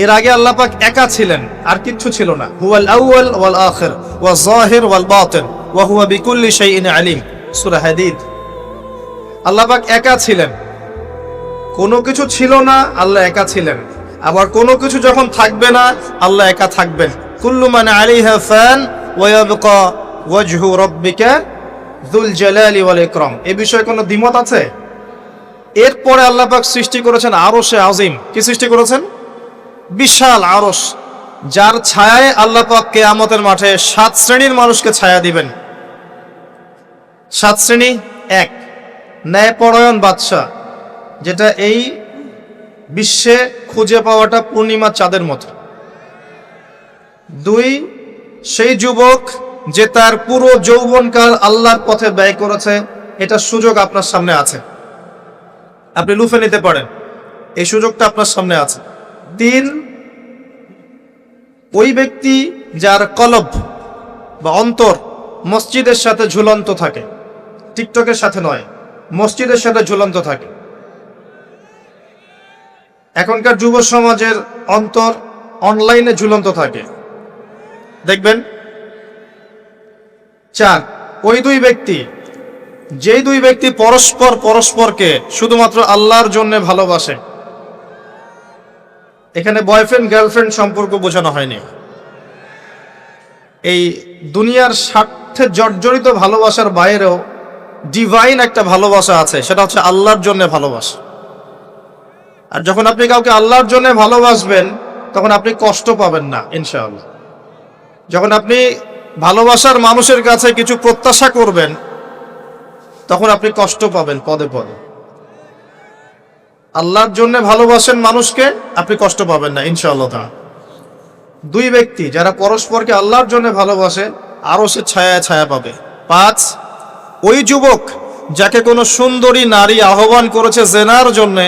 এর আগে আল্লাহ পাক একা ছিলেন, আর কিচ্ছু ছিল না। হুয়াল আউয়াল ওয়াল আখির ওয়া যাহির ওয়াল বাতিন, ওয়া হুয়া বিকুল্লি শাইইন আলিম। সূরা হাদীদ। আল্লাহ পাক একা ছিলেন। কোনো কিছু ছিল না, আল্লাহ একা ছিলেন। আবার কোনো কিছু যখন থাকবে না, আল্লাহ একা থাকবেন। কুল্লু মান আলাইহা ফান, ওয়া ইয়াবকা ওয়াজহু রাব্বিকা যুল জালালি ওয়াল ইকরাম। এই বিষয়ে কোনো দ্বিমত আছে? এরপরে আল্লাহ পাক সৃষ্টি করেছেন আরশে আজিম। কি সৃষ্টি করেছেন? বিশাল আরস যার ছায়ায় আল্লাহ পাক কেয়ামতের মাঠে সাত শ্রেণির মানুষকে ছায়া দিবেন। সাত শ্রেণি, এক। ন্যায়পরায়ণ বাদশাহ, যেটা এই বিশ্বে খুঁজে পাওয়াটা পূর্ণিমা চাঁদের মতো। দুই, সেই যুবক যে তার পুরো যৌবনকাল আল্লাহর পথে ব্যয় করেছে, এটা সুযোগ আপনার সামনে আছে। আপনি লুফে নিতে পারেন, এই সুযোগটা আপনার সামনে আছে। তিন ওই ব্যক্তি যার কলব বা অন্তর মসজিদের সাথে ঝুলন্ত থাকে। টিকটকের সাথে নয়, মসজিদের সাথে ঝুলন্ত থাকে। এখনকার যুব সমাজের অন্তর অনলাইনে ঝুলন্ত থাকে। দেখবেন? চার, ওই দুই ব্যক্তি, যেই দুই ব্যক্তি পরস্পর পরস্পরকে শুধুমাত্র আল্লাহর জন্য ভালোবাসে। এখানে বয়ফ্রেন্ড গার্লফ্রেন্ড সম্পর্ক বোঝানো হয়নি। এই দুনিয়ার স্বার্থে জর্জরিত ভালোবাসার বাইরেও ডিভাইন একটা ভালোবাসা আছে, সেটা হচ্ছে আল্লাহর জন্য ভালোবাসা। আর যখন আপনি কাউকে আল্লাহর জন্য ভালোবাসবেন, তখন আপনি কষ্ট পাবেন না, ইনশাআল্লাহ। যখন আপনি ভালোবাসার মানুষের কাছে কিছু প্রত্যাশা করবেন, তখন আপনি কষ্ট পাবেন পদে পদে। আল্লাহর জন্য ভালোবাসেন মানুষকে, আপনি কষ্ট পাবেন না, ইনশাআল্লাহ তা দুই ব্যক্তি যারা পরস্পরকে আল্লাহর জন্য ভালোবাসে আরও সে ছায়া ছায়া পাবে। পাঁচ, ওই যুবক যাকে কোনো সুন্দরী নারী আহ্বান করেছে জেনার জন্যে,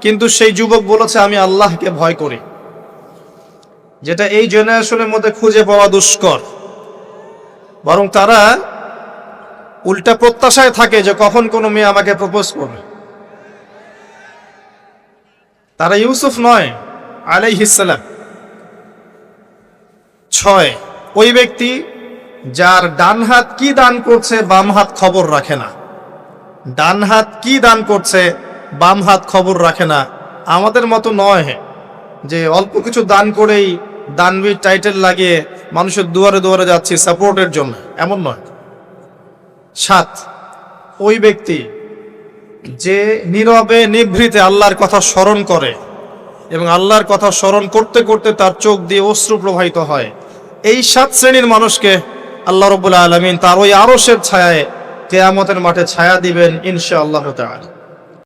কিন্তু সেই যুবক বলেছে, আমি আল্লাহকে ভয় করি। যেটা এই জেনারেশনের মধ্যে খুঁজে পাওয়া দুষ্কর। বরং তারা উল্টা প্রত্যাশায় থাকে যে কখন কোনো মেয়ে আমাকে প্রপোজ করবে। তারা ইউসুফ নয় আলাইহিসালাম ছয়, ওই ব্যক্তি যার ডান হাত কি দান করছে, বাম হাত খবর রাখে না। ডান হাত কি দান করছে, বাম হাত খবর রাখে না। আমাদের মতো নয় যে অল্প কিছু দান করেই দানবীর টাইটেল লাগিয়ে মানুষের দুয়ারে দুয়ারে যাচ্ছি সাপোর্টের জন্য। এমন নয়। সাত, ওই ব্যক্তি যে নীরবে নিভৃতে আল্লাহর কথা স্মরণ করে এবং আল্লাহর কথা স্মরণ করতে করতে তার চোখ দিয়ে অশ্রু প্রবাহিত হয়, এই সাত শ্রেণির মানুষকে আল্লাহ রবুল্লা আলমিন তার ওই আরসের ছায়ায় কেয়ামতের মাঠে ছায়া দিবেন ইনশা আল্লাহ তাআলা।